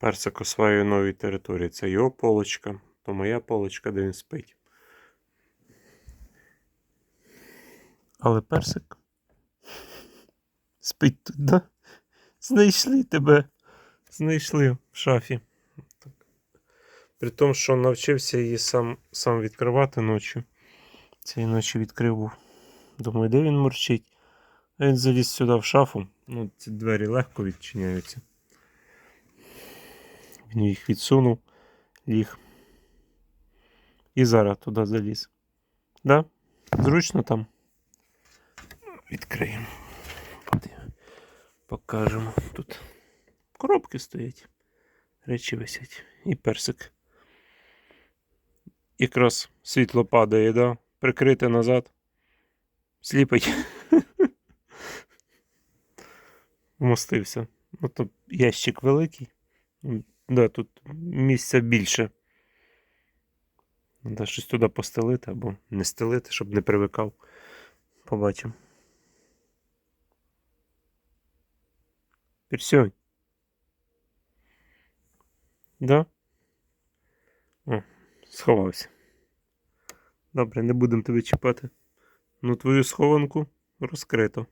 Персик осваює нові території. Це його полочка, то моя полочка, де він спить. Але персик спить тут, да? Знайшли тебе. Знайшли в шафі. Так. При тому, що навчився її сам, сам відкривати ночі. Цієї ночі відкрив. був. Думаю, де він мурчить? А він заліз сюди в шафу. Ну, ці двері легко відчиняються. Він їх відсунув, ліг. І зараз туди заліз. Да? Зручно там. Відкриємо. Покажемо. Тут коробки стоять. Речі висять. І персик. Якраз світло падає, да? Прикрите назад. Сліпить. Вмостився. Ну то ящик великий. Да, тут місця більше. Треба щось туди постелити або не стелити, щоб не привикав. Побачимо. Персьонь. Да? О, сховався. Добре, не будемо тебе чіпати. Ну, твою схованку розкрито.